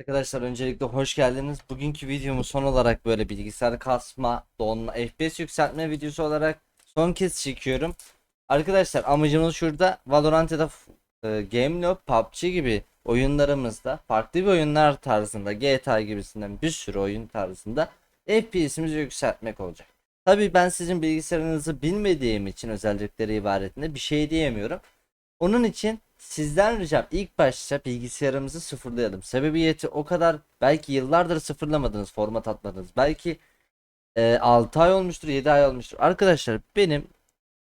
Arkadaşlar öncelikle hoş geldiniz. Bugünkü videomu son olarak böyle bilgisayar kasma, donma, FPS yükseltme videosu olarak son kez çekiyorum. Arkadaşlar amacımız şurada Valorant ya da e, Gamelob, PUBG gibi oyunlarımızda farklı bir oyunlar tarzında GTA gibisinden bir sürü oyun tarzında FPS'imizi yükseltmek olacak. Tabii ben sizin bilgisayarınızı bilmediğim için özellikleri ibaretinde bir şey diyemiyorum. Onun için sizden ricam ilk başta bilgisayarımızı sıfırlayalım. Sebebiyeti o kadar belki yıllardır sıfırlamadınız, format atmadınız. Belki e, 6 ay olmuştur, 7 ay olmuştur. Arkadaşlar benim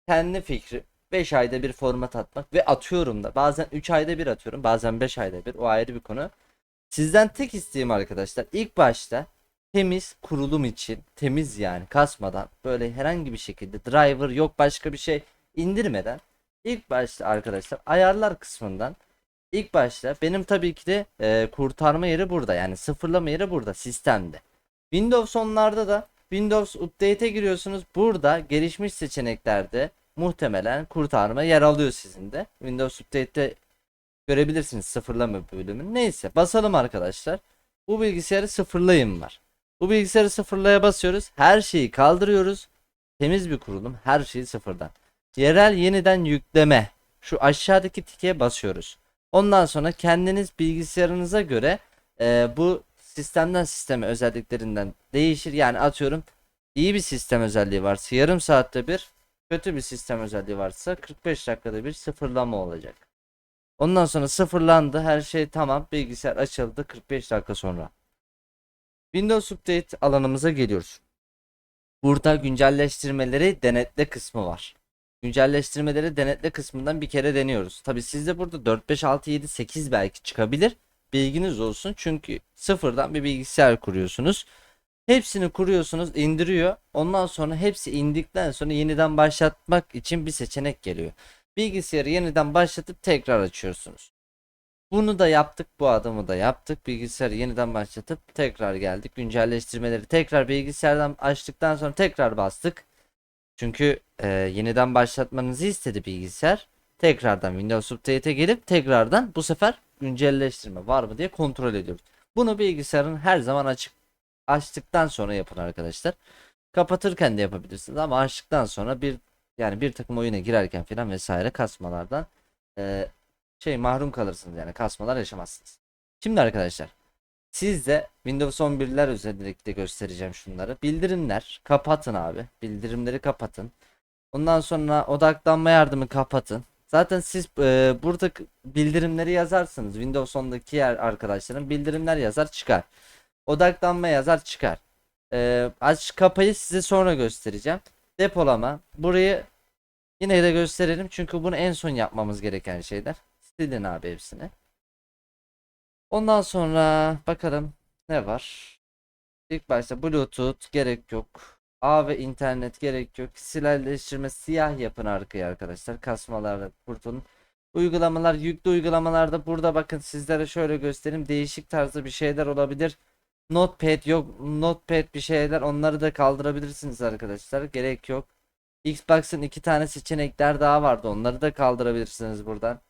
kendi fikrim 5 ayda bir format atmak ve atıyorum da. Bazen 3 ayda bir atıyorum, bazen 5 ayda bir. O ayrı bir konu. Sizden tek isteğim arkadaşlar ilk başta temiz kurulum için temiz yani kasmadan böyle herhangi bir şekilde driver yok başka bir şey indirmeden İlk başta arkadaşlar ayarlar kısmından ilk başta benim tabii ki de e, kurtarma yeri burada yani sıfırlama yeri burada sistemde. Windows onlarda da Windows Update'e giriyorsunuz. Burada gelişmiş seçeneklerde muhtemelen kurtarma yer alıyor sizin de. Windows Update'te görebilirsiniz sıfırlama bölümünü. Neyse basalım arkadaşlar. Bu bilgisayarı sıfırlayın var. Bu bilgisayarı sıfırlaya basıyoruz. Her şeyi kaldırıyoruz. Temiz bir kurulum. Her şeyi sıfırdan. Yerel yeniden yükleme. Şu aşağıdaki tike basıyoruz. Ondan sonra kendiniz bilgisayarınıza göre e, bu sistemden sisteme özelliklerinden değişir. Yani atıyorum iyi bir sistem özelliği varsa yarım saatte bir, kötü bir sistem özelliği varsa 45 dakikada bir sıfırlama olacak. Ondan sonra sıfırlandı her şey tamam bilgisayar açıldı 45 dakika sonra. Windows Update alanımıza geliyoruz. Burada güncelleştirmeleri denetle kısmı var güncelleştirmeleri denetle kısmından bir kere deniyoruz. Tabi sizde burada 4, 5, 6, 7, 8 belki çıkabilir. Bilginiz olsun. Çünkü sıfırdan bir bilgisayar kuruyorsunuz. Hepsini kuruyorsunuz, indiriyor. Ondan sonra hepsi indikten sonra yeniden başlatmak için bir seçenek geliyor. Bilgisayarı yeniden başlatıp tekrar açıyorsunuz. Bunu da yaptık, bu adımı da yaptık. Bilgisayarı yeniden başlatıp tekrar geldik. Güncelleştirmeleri tekrar bilgisayardan açtıktan sonra tekrar bastık. Çünkü e, yeniden başlatmanızı istedi bilgisayar. Tekrardan Windows Update'e gelip tekrardan bu sefer güncelleştirme var mı diye kontrol ediyoruz. Bunu bilgisayarın her zaman açık açtıktan sonra yapın arkadaşlar. Kapatırken de yapabilirsiniz ama açtıktan sonra bir yani bir takım oyuna girerken falan vesaire kasmalardan e, şey mahrum kalırsınız yani kasmalar yaşamazsınız. Şimdi arkadaşlar Sizde Windows 11'ler özellikle göstereceğim şunları. Bildirimler kapatın abi. Bildirimleri kapatın. Ondan sonra odaklanma yardımı kapatın. Zaten siz e, burada bildirimleri yazarsınız. Windows 10'daki yer arkadaşlarım bildirimler yazar çıkar. Odaklanma yazar çıkar. E, aç kapayı size sonra göstereceğim. Depolama. Burayı yine de gösterelim çünkü bunu en son yapmamız gereken şeyler. Silin abi hepsini. Ondan sonra bakalım ne var. İlk başta Bluetooth gerek yok. A ve internet gerek yok. Silerleştirme siyah yapın arkaya arkadaşlar. Kasmalarda kurtulun. Uygulamalar yüklü uygulamalarda burada bakın sizlere şöyle göstereyim. Değişik tarzda bir şeyler olabilir. Notepad yok. Notepad bir şeyler onları da kaldırabilirsiniz arkadaşlar. Gerek yok. Xbox'ın iki tane seçenekler daha vardı. Onları da kaldırabilirsiniz buradan.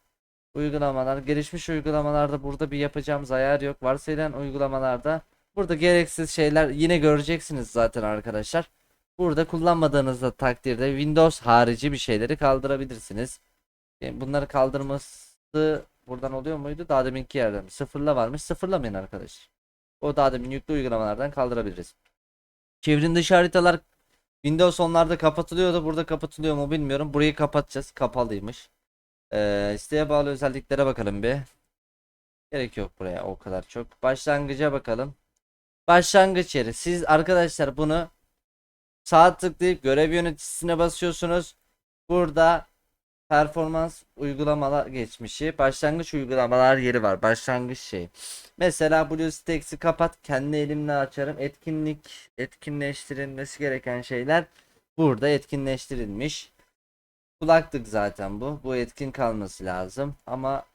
Uygulamalar, gelişmiş uygulamalarda burada bir yapacağımız ayar yok. Varsayılan uygulamalarda burada gereksiz şeyler yine göreceksiniz zaten arkadaşlar. Burada kullanmadığınızda takdirde Windows harici bir şeyleri kaldırabilirsiniz. Yani bunları kaldırması buradan oluyor muydu? Daha deminki yerden. Sıfırla varmış. Sıfırlamayın arkadaşlar. O daha demin yüklü uygulamalardan kaldırabiliriz. Çevrim dışı haritalar Windows onlarda kapatılıyordu. Burada kapatılıyor mu bilmiyorum. Burayı kapatacağız. Kapalıymış. Ee, isteğe bağlı özelliklere bakalım bir. Gerek yok buraya o kadar çok. Başlangıca bakalım. Başlangıç yeri. Siz arkadaşlar bunu sağ tıklayıp görev yöneticisine basıyorsunuz. Burada performans uygulamalar geçmişi. Başlangıç uygulamalar yeri var. Başlangıç şey. Mesela BlueStacks'i kapat. Kendi elimle açarım. Etkinlik, etkinleştirilmesi gereken şeyler burada etkinleştirilmiş. Kulaklık zaten bu. Bu etkin kalması lazım. Ama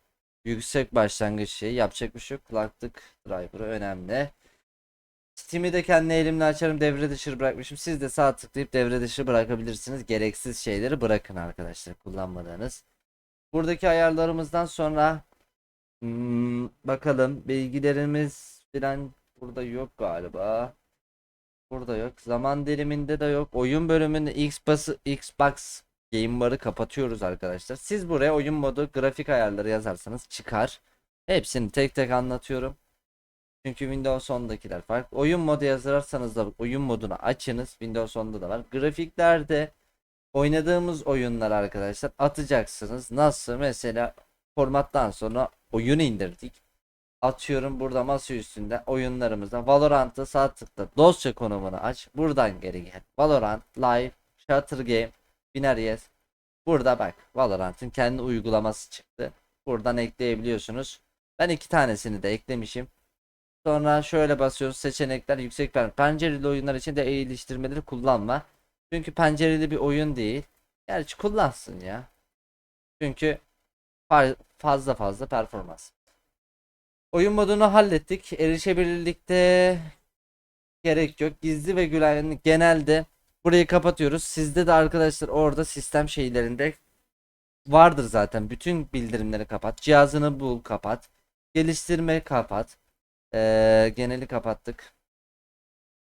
yüksek başlangıç şeyi yapacak bir şey yok. Kulaklık driver'ı önemli. Steam'i de kendi elimle açarım. Devre dışı bırakmışım. Siz de sağ tıklayıp devre dışı bırakabilirsiniz. Gereksiz şeyleri bırakın arkadaşlar kullanmadığınız. Buradaki ayarlarımızdan sonra hmm, bakalım bilgilerimiz Diren burada yok galiba. Burada yok. Zaman diliminde de yok. Oyun bölümünde Xbox Xbox Game Bar'ı kapatıyoruz arkadaşlar. Siz buraya oyun modu grafik ayarları yazarsanız çıkar. Hepsini tek tek anlatıyorum. Çünkü Windows 10'dakiler farklı. Oyun modu yazarsanız da oyun modunu açınız. Windows 10'da da var. Grafiklerde oynadığımız oyunlar arkadaşlar atacaksınız. Nasıl? Mesela formattan sonra oyunu indirdik. Atıyorum burada masa üstünde oyunlarımızda Valorant'ı sağ tıkla dosya konumunu aç. Buradan geri gel. Valorant, Live, Shutter Game, Binaries. Burada bak Valorant'ın kendi uygulaması çıktı. Buradan ekleyebiliyorsunuz. Ben iki tanesini de eklemişim. Sonra şöyle basıyoruz seçenekler yüksek pen pencereli oyunlar için de eğiliştirmeleri kullanma. Çünkü pencereli bir oyun değil. Gerçi kullansın ya. Çünkü fa- fazla fazla performans. Oyun modunu hallettik. Erişebilirlikte gerek yok. Gizli ve güvenlik genelde burayı kapatıyoruz. Sizde de arkadaşlar orada sistem şeylerinde vardır zaten. Bütün bildirimleri kapat. Cihazını bul kapat. Geliştirme kapat. Ee, geneli kapattık.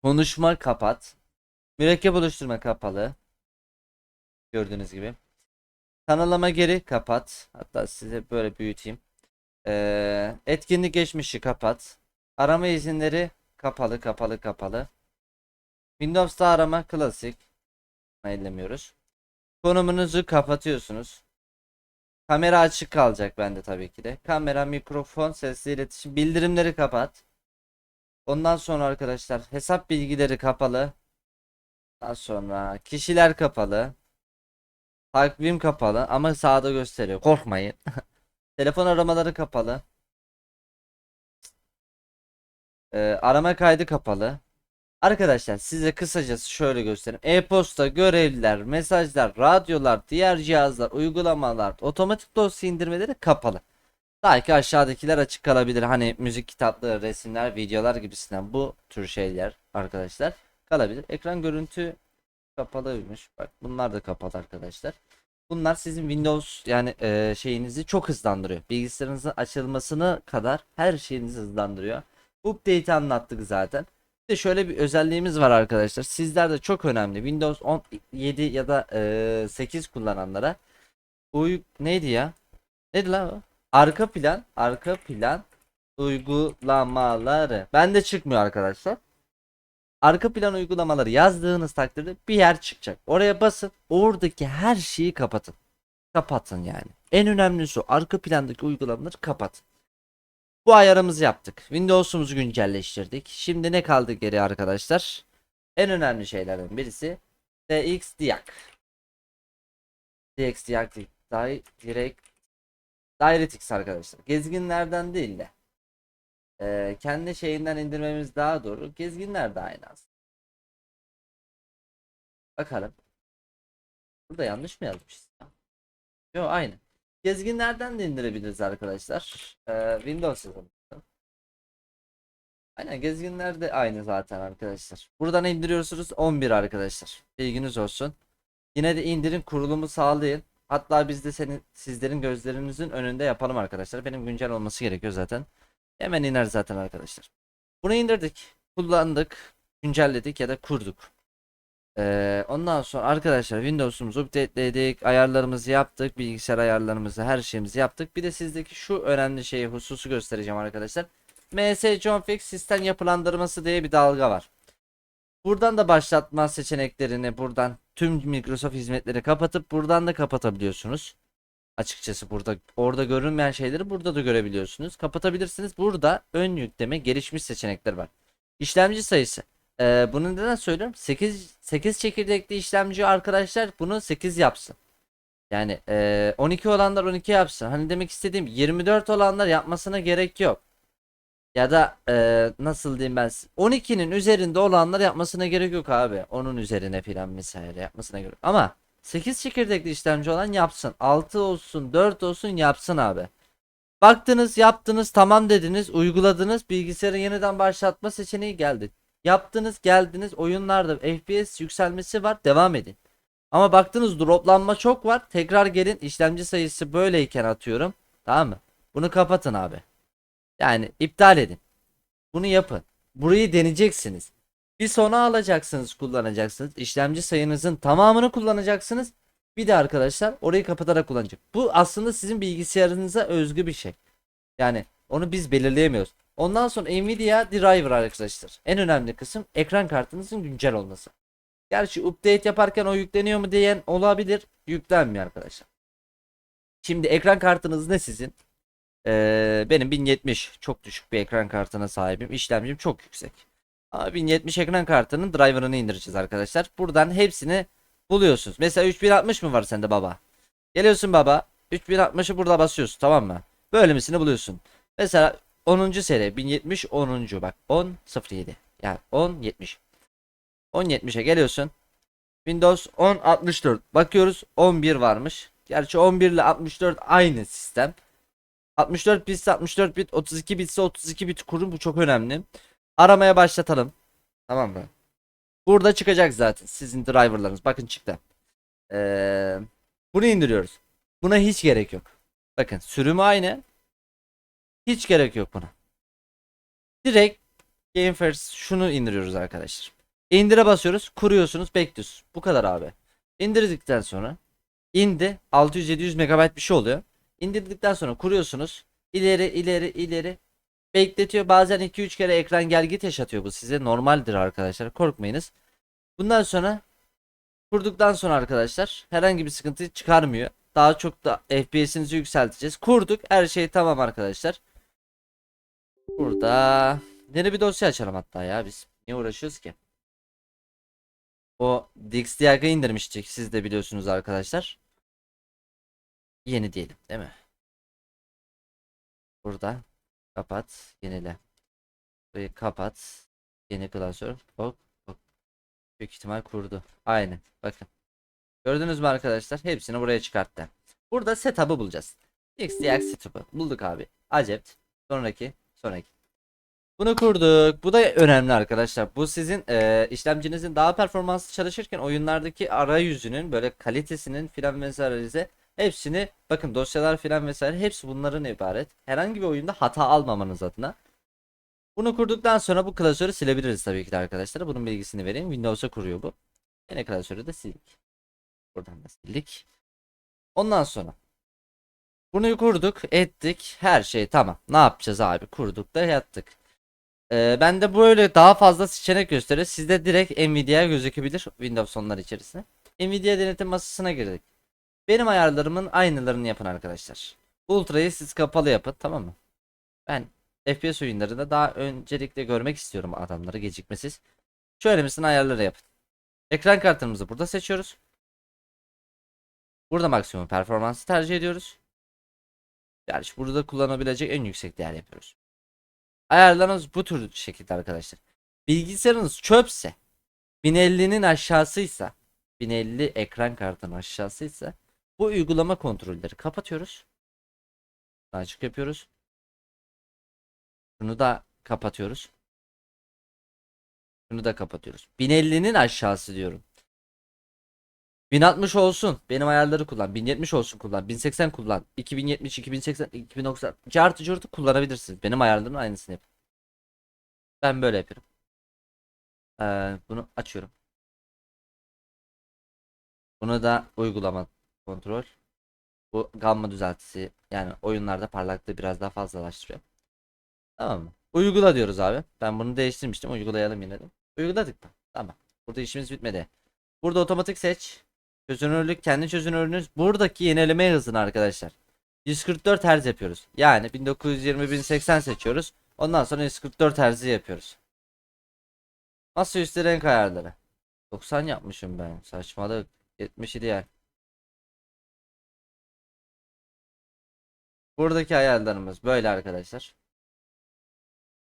Konuşma kapat. Mürekkep oluşturma kapalı. Gördüğünüz gibi. Kanalama geri kapat. Hatta size böyle büyüteyim. Ee, etkinlik geçmişi kapat. Arama izinleri kapalı kapalı kapalı. Windows'ta arama klasik. Ellemiyoruz. Konumunuzu kapatıyorsunuz. Kamera açık kalacak bende tabii ki de. Kamera, mikrofon, sesli iletişim, bildirimleri kapat. Ondan sonra arkadaşlar hesap bilgileri kapalı. Daha sonra kişiler kapalı. Takvim kapalı ama sağda gösteriyor. Korkmayın. Telefon aramaları kapalı. Ee, arama kaydı kapalı. Arkadaşlar size kısacası şöyle göstereyim. E-posta, görevliler, mesajlar, radyolar, diğer cihazlar, uygulamalar, otomatik dosya indirmeleri kapalı. Belki aşağıdakiler açık kalabilir. Hani müzik kitapları, resimler, videolar gibisinden bu tür şeyler arkadaşlar kalabilir. Ekran görüntü kapalıymış. Bak bunlar da kapalı arkadaşlar. Bunlar sizin Windows yani e, şeyinizi çok hızlandırıyor. Bilgisayarınızın açılmasına kadar her şeyinizi hızlandırıyor. Update'i anlattık zaten. De şöyle bir özelliğimiz var arkadaşlar. Sizler de çok önemli. Windows 17 ya da e, 8 kullananlara uy neydi ya? Neydi lan? Arka plan, arka plan uygulamaları. Bende çıkmıyor arkadaşlar. Arka plan uygulamaları yazdığınız takdirde bir yer çıkacak. Oraya basın. Oradaki her şeyi kapatın. Kapatın yani. En önemlisi o. Arka plandaki uygulamaları kapatın. Bu ayarımızı yaptık. Windows'umuzu güncelleştirdik. Şimdi ne kaldı geri arkadaşlar? En önemli şeylerden birisi DX Diag. DX Diag Di- Direct DirectX arkadaşlar. Gezginlerden değil de ee, kendi şeyinden indirmemiz daha doğru. Gezginler de aynı aslında. Bakalım. Burada yanlış mı yazmışız ya? Yok aynı. Gezginlerden de indirebiliriz arkadaşlar. Ee, Windows yazalım. Aynen gezginler de aynı zaten arkadaşlar. Buradan indiriyorsunuz 11 arkadaşlar. Bilginiz olsun. Yine de indirim kurulumu sağlayın. Hatta biz de senin sizlerin gözlerinizin önünde yapalım arkadaşlar. Benim güncel olması gerekiyor zaten. Hemen iner zaten arkadaşlar. Bunu indirdik. Kullandık. Güncelledik ya da kurduk. Ee, ondan sonra arkadaşlar Windows'umuzu updateledik. Ayarlarımızı yaptık. Bilgisayar ayarlarımızı her şeyimizi yaptık. Bir de sizdeki şu önemli şeyi hususu göstereceğim arkadaşlar. MS Config sistem yapılandırması diye bir dalga var. Buradan da başlatma seçeneklerini buradan tüm Microsoft hizmetleri kapatıp buradan da kapatabiliyorsunuz. Açıkçası burada orada görünmeyen şeyleri burada da görebiliyorsunuz. Kapatabilirsiniz. Burada ön yükleme gelişmiş seçenekler var. İşlemci sayısı. Ee, bunu neden söylüyorum? 8 8 çekirdekli işlemci arkadaşlar bunu 8 yapsın. Yani ee, 12 olanlar 12 yapsın. Hani demek istediğim 24 olanlar yapmasına gerek yok. Ya da ee, nasıl diyeyim ben size? 12'nin üzerinde olanlar yapmasına gerek yok abi. Onun üzerine filan vesaire yapmasına gerek. Ama 8 çekirdekli işlemci olan yapsın. 6 olsun 4 olsun yapsın abi. Baktınız yaptınız tamam dediniz uyguladınız bilgisayarın yeniden başlatma seçeneği geldi. Yaptınız geldiniz oyunlarda FPS yükselmesi var devam edin. Ama baktınız droplanma çok var tekrar gelin işlemci sayısı böyleyken atıyorum. Tamam mı? Bunu kapatın abi. Yani iptal edin. Bunu yapın. Burayı deneyeceksiniz. Bir sona alacaksınız, kullanacaksınız. İşlemci sayınızın tamamını kullanacaksınız. Bir de arkadaşlar orayı kapatarak kullanacak. Bu aslında sizin bilgisayarınıza özgü bir şey. Yani onu biz belirleyemiyoruz. Ondan sonra Nvidia driver arkadaşlar. En önemli kısım ekran kartınızın güncel olması. Gerçi update yaparken o yükleniyor mu diyen olabilir. Yüklenmiyor arkadaşlar. Şimdi ekran kartınız ne sizin? Ee, benim 1070 çok düşük bir ekran kartına sahibim. İşlemcim çok yüksek. Ama 1070 ekran kartının driver'ını indireceğiz arkadaşlar. Buradan hepsini buluyorsunuz. Mesela 3060 mı var sende baba? Geliyorsun baba. 3060'ı burada basıyorsun tamam mı? Bölümünü buluyorsun. Mesela 10. seri 1070 10. bak 10 07. Yani 10 70. 10 70'e geliyorsun. Windows 10 64. Bakıyoruz 11 varmış. Gerçi 11 ile 64 aynı sistem. 64 bit 64 bit 32 bitse 32 bit kurun bu çok önemli. Aramaya başlatalım. Tamam mı? Burada çıkacak zaten sizin driverlarınız. Bakın çıktı. Ee, bunu indiriyoruz. Buna hiç gerek yok. Bakın sürümü aynı. Hiç gerek yok buna. Direkt Game First şunu indiriyoruz arkadaşlar. İndire basıyoruz. Kuruyorsunuz. Bekliyorsunuz. Bu kadar abi. İndirdikten sonra indi. 600-700 MB bir şey oluyor. İndirdikten sonra kuruyorsunuz. İleri ileri ileri bekletiyor. Bazen 2-3 kere ekran gel git yaşatıyor bu size. Normaldir arkadaşlar. Korkmayınız. Bundan sonra kurduktan sonra arkadaşlar herhangi bir sıkıntı çıkarmıyor. Daha çok da FPS'inizi yükselteceğiz. Kurduk. Her şey tamam arkadaşlar. Burada yeni bir dosya açalım hatta ya biz. Niye uğraşıyoruz ki? O DxDiag'ı indirmiştik. Siz de biliyorsunuz arkadaşlar. Yeni diyelim değil mi? Burada kapat, yenile. Burayı kapat. Yeni klasör. Bak, bak. Büyük ihtimal kurdu. Aynı. Bakın. Gördünüz mü arkadaşlar? Hepsini buraya çıkarttı. Burada setup'ı bulacağız. XDX setup'ı. Bulduk abi. Acept. Sonraki. Sonraki. Bunu kurduk. Bu da önemli arkadaşlar. Bu sizin eee, işlemcinizin daha performanslı çalışırken oyunlardaki arayüzünün böyle kalitesinin filan vesaire hepsini bakın dosyalar filan vesaire hepsi bunların ibaret. Herhangi bir oyunda hata almamanız adına. Bunu kurduktan sonra bu klasörü silebiliriz tabii ki de arkadaşlar. Bunun bilgisini vereyim. Windows'a kuruyor bu. Yine klasörü de sildik. Buradan da sildik. Ondan sonra bunu kurduk, ettik. Her şey tamam. Ne yapacağız abi? Kurduk da yattık. Ee, ben de böyle daha fazla seçenek gösteriyor. Sizde direkt Nvidia gözükebilir Windows onlar içerisinde. Nvidia denetim masasına girdik. Benim ayarlarımın aynılarını yapın arkadaşlar. Ultra'yı siz kapalı yapın tamam mı? Ben FPS oyunlarında daha öncelikle görmek istiyorum adamları gecikmesiz. Şöyle misine ayarları yapın. Ekran kartımızı burada seçiyoruz. Burada maksimum performansı tercih ediyoruz. Yani burada kullanabilecek en yüksek değer yapıyoruz. Ayarlarınız bu tür şekilde arkadaşlar. Bilgisayarınız çöpse 1050'nin aşağısıysa 1050 ekran kartının aşağısıysa bu uygulama kontrolleri kapatıyoruz. Açık yapıyoruz. Bunu da kapatıyoruz. Bunu da kapatıyoruz. 1050'nin aşağısı diyorum. 1060 olsun. Benim ayarları kullan. 1070 olsun kullan. 1080 kullan. 2070, 2080, 2090. Cartı curtu kullanabilirsiniz. Benim ayarlarımın aynısını yapın. Ben böyle yapıyorum. Ee, bunu açıyorum. Bunu da uygulama kontrol. Bu gamma düzeltisi yani oyunlarda parlaklığı biraz daha fazlalaştırıyor. Tamam mı? Uygula diyoruz abi. Ben bunu değiştirmiştim. Uygulayalım yine de. Uyguladık mı? Tamam. Burada işimiz bitmedi. Burada otomatik seç. Çözünürlük kendi çözünürlüğünüz. Buradaki yenileme hızını arkadaşlar. 144 Hz yapıyoruz. Yani 1920 1080 seçiyoruz. Ondan sonra 144 Hz yapıyoruz. Masaüstü renk ayarları. 90 yapmışım ben. Saçmalık. 77 yer. Buradaki ayarlarımız böyle arkadaşlar.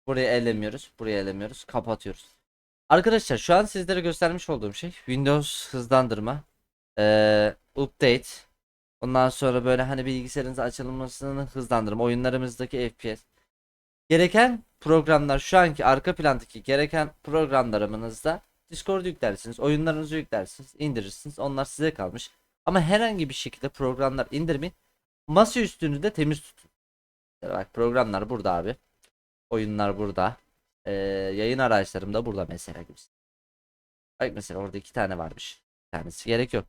Burayı ellemiyoruz. Burayı ellemiyoruz. Kapatıyoruz. Arkadaşlar şu an sizlere göstermiş olduğum şey Windows hızlandırma. Ee, update. Ondan sonra böyle hani bilgisayarınızın açılmasını hızlandırma. Oyunlarımızdaki FPS. Gereken programlar şu anki arka plandaki gereken programlarımızda Discord yüklersiniz. Oyunlarınızı yüklersiniz. indirirsiniz. Onlar size kalmış. Ama herhangi bir şekilde programlar indirmeyin. Masa üstünü de temiz tutun. Bak programlar burada abi. Oyunlar burada. Ee, yayın araçlarım da burada mesela gibi. Bak mesela orada iki tane varmış. Bir tanesi gerek yok.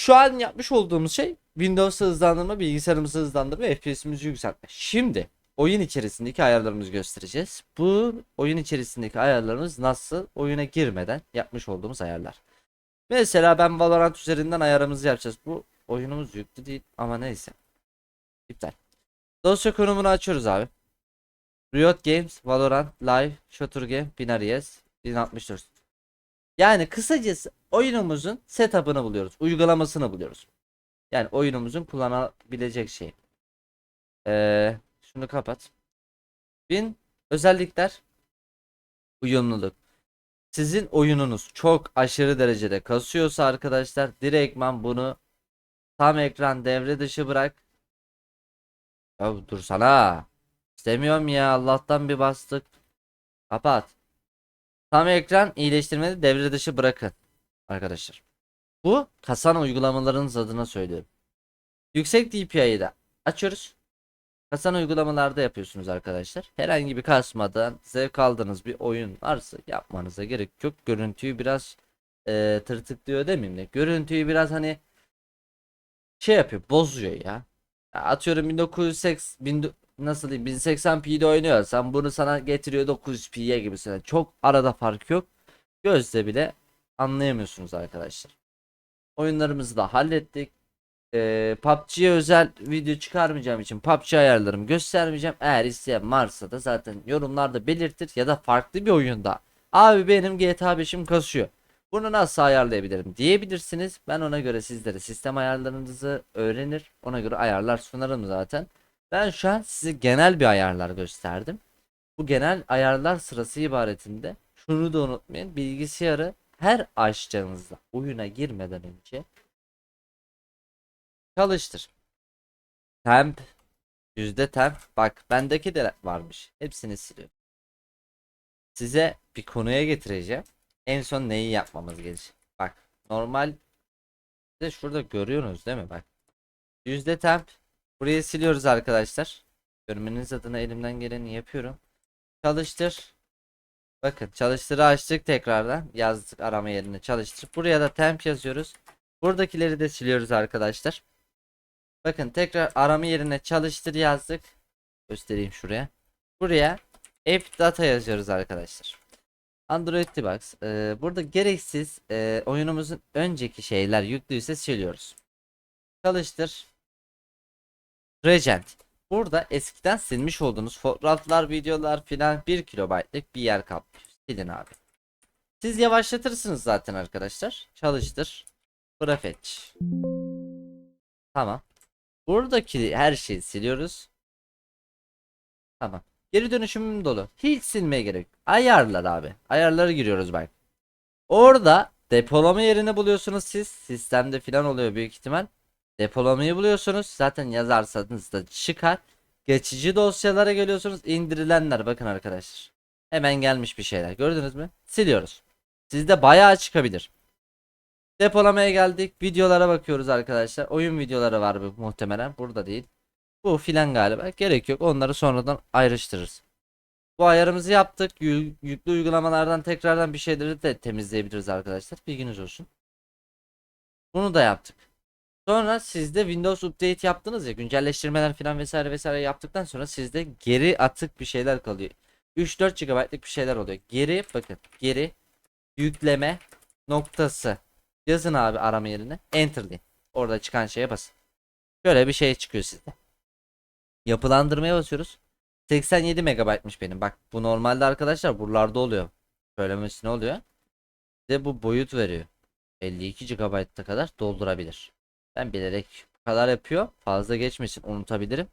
Şu an yapmış olduğumuz şey Windows'ı hızlandırma, bilgisayarımızı hızlandırma, FPS'imizi yükseltme. Şimdi oyun içerisindeki ayarlarımızı göstereceğiz. Bu oyun içerisindeki ayarlarımız nasıl oyuna girmeden yapmış olduğumuz ayarlar. Mesela ben Valorant üzerinden ayarımızı yapacağız. Bu oyunumuz yüklü değil ama neyse. İptal. Dosya konumunu açıyoruz abi. Riot Games, Valorant, Live, Shooter Game, Binariyes, 1064. Yani kısacası oyunumuzun setup'ını buluyoruz. Uygulamasını buluyoruz. Yani oyunumuzun kullanabilecek şey. Ee, şunu kapat. Bin özellikler uyumluluk. Sizin oyununuz çok aşırı derecede kasıyorsa arkadaşlar direktman bunu tam ekran devre dışı bırak. Ya dursana. İstemiyorum ya Allah'tan bir bastık. Kapat. Tam ekran iyileştirmede devre dışı bırakın. Arkadaşlar. Bu kasan uygulamalarınız adına söylüyorum. Yüksek DPI'yi de açıyoruz. Kasan uygulamalarda yapıyorsunuz arkadaşlar. Herhangi bir kasmadan zevk aldığınız bir oyun varsa yapmanıza gerek yok. Görüntüyü biraz e, tırtıklıyor demeyeyim de. Görüntüyü biraz hani şey yapıyor bozuyor ya. Ya atıyorum 1980 bin, nasıl diyeyim 1080p'de oynuyorsan bunu sana getiriyor 900p'ye gibisine. Çok arada fark yok. Gözle bile anlayamıyorsunuz arkadaşlar. Oyunlarımızı da hallettik. Ee, PUBG'ye özel video çıkarmayacağım için PUBG ayarlarımı göstermeyeceğim. Eğer isteyen varsa da zaten yorumlarda belirtir ya da farklı bir oyunda. Abi benim GTA 5'im kasıyor. Bunu nasıl ayarlayabilirim diyebilirsiniz. Ben ona göre sizlere sistem ayarlarınızı öğrenir. Ona göre ayarlar sunarım zaten. Ben şu an size genel bir ayarlar gösterdim. Bu genel ayarlar sırası ibaretinde şunu da unutmayın. Bilgisayarı her açtığınızda oyuna girmeden önce çalıştır. Temp yüzde temp bak bendeki de varmış. Hepsini siliyorum. Size bir konuya getireceğim. En son neyi yapmamız gerekecek? Bak normal de şurada görüyorsunuz değil mi? Bak. Yüzde temp. Burayı siliyoruz arkadaşlar. Görmeniz adına elimden geleni yapıyorum. Çalıştır. Bakın çalıştırı açtık tekrardan. Yazdık arama yerine çalıştır. Buraya da temp yazıyoruz. Buradakileri de siliyoruz arkadaşlar. Bakın tekrar arama yerine çalıştır yazdık. Göstereyim şuraya. Buraya app data yazıyoruz arkadaşlar. Android Debox. Ee, burada gereksiz e, oyunumuzun önceki şeyler yüklüyse siliyoruz. Çalıştır. Regent. Burada eskiden silmiş olduğunuz fotoğraflar, videolar filan 1 kilobaytlık bir yer kaplıyor. Silin abi. Siz yavaşlatırsınız zaten arkadaşlar. Çalıştır. Grafetch. Tamam. Buradaki her şeyi siliyoruz. Tamam. Geri dönüşümüm dolu. Hiç silmeye gerek. Ayarlar abi. Ayarlara giriyoruz bak. Orada depolama yerini buluyorsunuz siz. Sistemde filan oluyor büyük ihtimal. Depolamayı buluyorsunuz. Zaten yazarsanız da çıkar. Geçici dosyalara geliyorsunuz. İndirilenler bakın arkadaşlar. Hemen gelmiş bir şeyler. Gördünüz mü? Siliyoruz. Sizde bayağı çıkabilir. Depolamaya geldik. Videolara bakıyoruz arkadaşlar. Oyun videoları var bu muhtemelen. Burada değil. Bu filan galiba. Gerek yok. Onları sonradan ayrıştırırız. Bu ayarımızı yaptık. Yü- yüklü uygulamalardan tekrardan bir şeyleri de temizleyebiliriz arkadaşlar. Bilginiz olsun. Bunu da yaptık. Sonra sizde Windows Update yaptınız ya güncelleştirmeler falan vesaire vesaire yaptıktan sonra sizde geri atık bir şeyler kalıyor. 3-4 GB'lık bir şeyler oluyor. Geri bakın geri yükleme noktası yazın abi arama yerine enter deyin. Orada çıkan şeye basın. Şöyle bir şey çıkıyor sizde. Yapılandırmaya basıyoruz. 87 megabaytmış benim. Bak bu normalde arkadaşlar buralarda oluyor. Söylemesi ne oluyor? Size bu boyut veriyor. 52 GB'a kadar doldurabilir. Ben bilerek bu kadar yapıyor. Fazla geçmesin unutabilirim.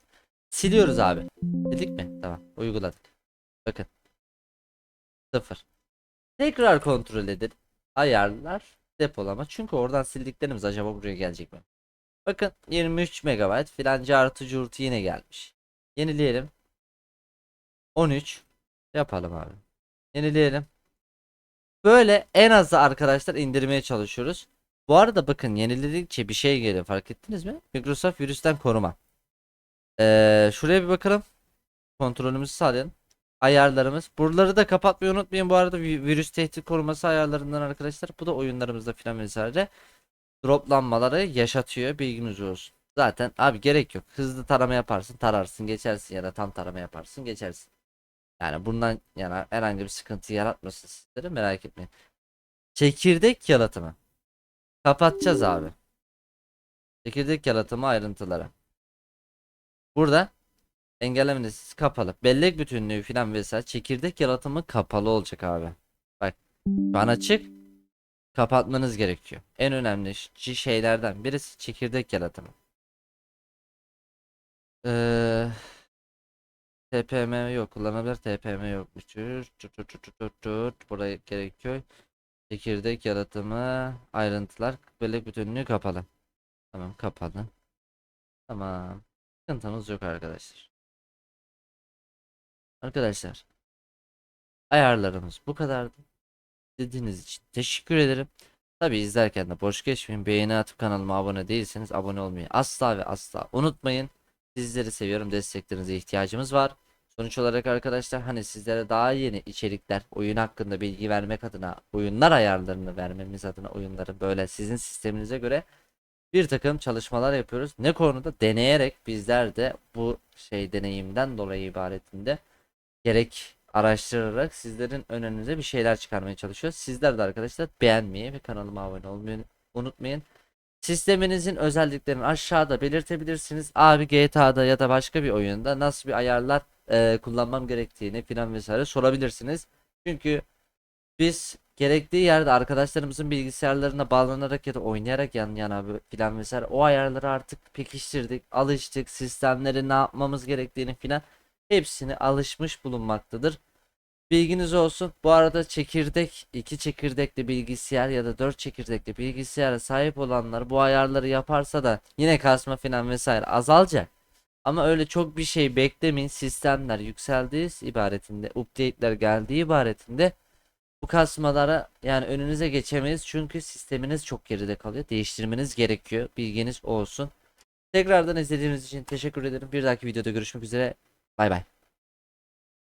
Siliyoruz abi. Dedik mi? Tamam. Uyguladık. Bakın. Sıfır. Tekrar kontrol edin. Ayarlar. Depolama. Çünkü oradan sildiklerimiz acaba buraya gelecek mi? Bakın 23 MB filanca artı curtu yine gelmiş. Yenileyelim. 13 yapalım abi. Yenileyelim. Böyle en azı arkadaşlar indirmeye çalışıyoruz. Bu arada bakın yeniledikçe bir şey geliyor fark ettiniz mi? Microsoft virüsten koruma. Ee, şuraya bir bakalım. Kontrolümüzü sağlayalım. ayarlarımız. Buraları da kapatmayı unutmayın. Bu arada vi- virüs tehdit koruması ayarlarından arkadaşlar. Bu da oyunlarımızda filan vesaire droplanmaları yaşatıyor. Bilginiz olsun. Zaten abi gerek yok. Hızlı tarama yaparsın, tararsın, geçersin ya da tam tarama yaparsın, geçersin. Yani bundan yana herhangi bir sıkıntı yaratmasın sizlere merak etmeyin. Çekirdek yalıtımı. Kapatacağız abi. Çekirdek yalıtımı ayrıntıları. Burada engellemeniz kapalı. Bellek bütünlüğü filan vesaire çekirdek yalıtımı kapalı olacak abi. Bak şu an açık. Kapatmanız gerekiyor. En önemli şeylerden birisi çekirdek yalıtımı. Ee, TPM yok kullanılabilir TPM yokmuş. Tut tut tut gerekiyor. Çekirdek yalıtımı ayrıntılar bellek bütünlüğü kapalı. Tamam kapalı. Tamam. Sıkıntımız yok arkadaşlar. Arkadaşlar. Ayarlarımız bu kadardı. Dediğiniz için teşekkür ederim. Tabi izlerken de boş geçmeyin. Beğeni atıp kanalıma abone değilseniz abone olmayı asla ve asla unutmayın. Sizleri seviyorum. Desteklerinize ihtiyacımız var. Sonuç olarak arkadaşlar hani sizlere daha yeni içerikler, oyun hakkında bilgi vermek adına, oyunlar ayarlarını vermemiz adına oyunları böyle sizin sisteminize göre bir takım çalışmalar yapıyoruz. Ne konuda? Deneyerek bizler de bu şey deneyimden dolayı ibaretinde gerek araştırarak sizlerin önünüze bir şeyler çıkarmaya çalışıyoruz. Sizler de arkadaşlar beğenmeyi ve kanalıma abone olmayı unutmayın. Sisteminizin özelliklerini aşağıda belirtebilirsiniz. Abi GTA'da ya da başka bir oyunda nasıl bir ayarlar e, kullanmam gerektiğini filan vesaire sorabilirsiniz. Çünkü biz gerektiği yerde arkadaşlarımızın bilgisayarlarına bağlanarak ya da oynayarak yan yana filan vesaire o ayarları artık pekiştirdik, alıştık, sistemleri ne yapmamız gerektiğini filan hepsini alışmış bulunmaktadır. Bilginiz olsun. Bu arada çekirdek, iki çekirdekli bilgisayar ya da dört çekirdekli bilgisayara sahip olanlar bu ayarları yaparsa da yine kasma filan vesaire azalacak. Ama öyle çok bir şey beklemeyin. Sistemler yükseldiği ibaretinde, update'ler geldiği ibaretinde bu kasmalara yani önünüze geçemeyiz. Çünkü sisteminiz çok geride kalıyor. Değiştirmeniz gerekiyor. Bilginiz olsun. Tekrardan izlediğiniz için teşekkür ederim. Bir dahaki videoda görüşmek üzere. Bay bay.